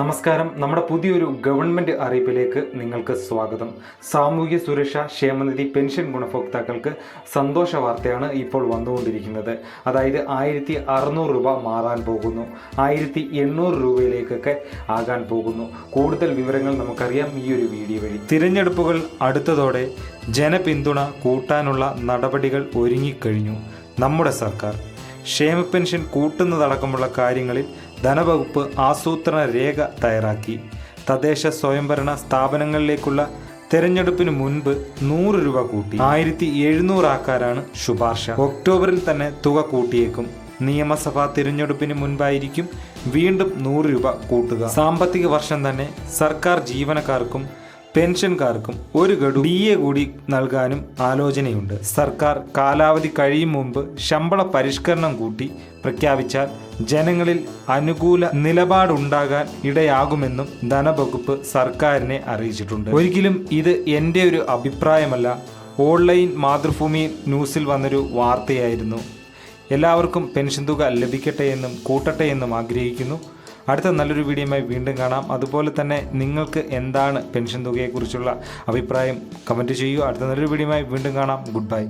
നമസ്കാരം. നമ്മുടെ പുതിയൊരു ഗവൺമെന്റ് അറിയിപ്പിലേക്ക് നിങ്ങൾക്ക് സ്വാഗതം. സാമൂഹ്യ സുരക്ഷ ക്ഷേമനിധി പെൻഷൻ ഗുണഭോക്താക്കൾക്ക് സന്തോഷ വാർത്തയാണ് ഇപ്പോൾ വന്നുകൊണ്ടിരിക്കുന്നത്. അതായത് ആയിരത്തി അറുന്നൂറ് രൂപ മാറാൻ പോകുന്നു. ആയിരത്തി എണ്ണൂറ് രൂപയിലേക്കൊക്കെ ആകാൻ പോകുന്നു. കൂടുതൽ വിവരങ്ങൾ നമുക്കറിയാം ഈ ഒരു വീഡിയോ വഴി. തിരഞ്ഞെടുപ്പുകൾ അടുത്തതോടെ ജനപിന്തുണ കൂട്ടാനുള്ള നടപടികൾ ഒരുങ്ങിക്കഴിഞ്ഞു. നമ്മുടെ സർക്കാർ ക്ഷേമ പെൻഷൻ കൂട്ടുന്നതടക്കമുള്ള കാര്യങ്ങളിൽ ധനവകുപ്പ് ആസൂത്രണ രേഖ തയ്യാറാക്കി. തദ്ദേശ സ്വയംഭരണ സ്ഥാപനങ്ങളിലേക്കുള്ള തെരഞ്ഞെടുപ്പിന് മുൻപ് നൂറ് രൂപ കൂട്ടി. ആയിരത്തി എഴുന്നൂറാക്കാനാണ് ശുപാർശ. ഒക്ടോബറിൽ തന്നെ തുക കൂട്ടിയേക്കും. നിയമസഭാ തിരഞ്ഞെടുപ്പിന് മുൻപായിരിക്കും വീണ്ടും നൂറ് രൂപ കൂട്ടുക. സാമ്പത്തിക വർഷം തന്നെ സർക്കാർ ജീവനക്കാർക്കും പെൻഷൻകാർക്കും ഒരു ഗഡു ഡി എ കൂടി നൽകാനും ആലോചനയുണ്ട്. സർക്കാർ കാലാവധി കഴിയും മുമ്പ് ശമ്പള പരിഷ്കരണം കൂട്ടി പ്രഖ്യാപിച്ചാൽ ജനങ്ങളിൽ അനുകൂല നിലപാടുണ്ടാകാൻ ഇടയാകുമെന്നും ധനവകുപ്പ് സർക്കാരിനെ അറിയിച്ചിട്ടുണ്ട്. ഒരിക്കലും ഇത് എന്റെ ഒരു അഭിപ്രായമല്ല. ഓൺലൈൻ മാതൃഭൂമി ന്യൂസിൽ വന്നൊരു വാർത്തയായിരുന്നു. എല്ലാവർക്കും പെൻഷൻ തുക ലഭിക്കട്ടെ എന്നും കൂട്ടട്ടെ എന്നും ആഗ്രഹിക്കുന്നു. അടുത്ത നല്ലൊരു വീഡിയോയുമായി വീണ്ടും കാണാം. അതുപോലെ തന്നെ നിങ്ങൾക്ക് എന്താണ് പെൻഷൻ തുകയെക്കുറിച്ചുള്ള അഭിപ്രായം കമന്റ് ചെയ്യുക. അടുത്ത നല്ലൊരു വീഡിയോയുമായി വീണ്ടും കാണാം. Good bye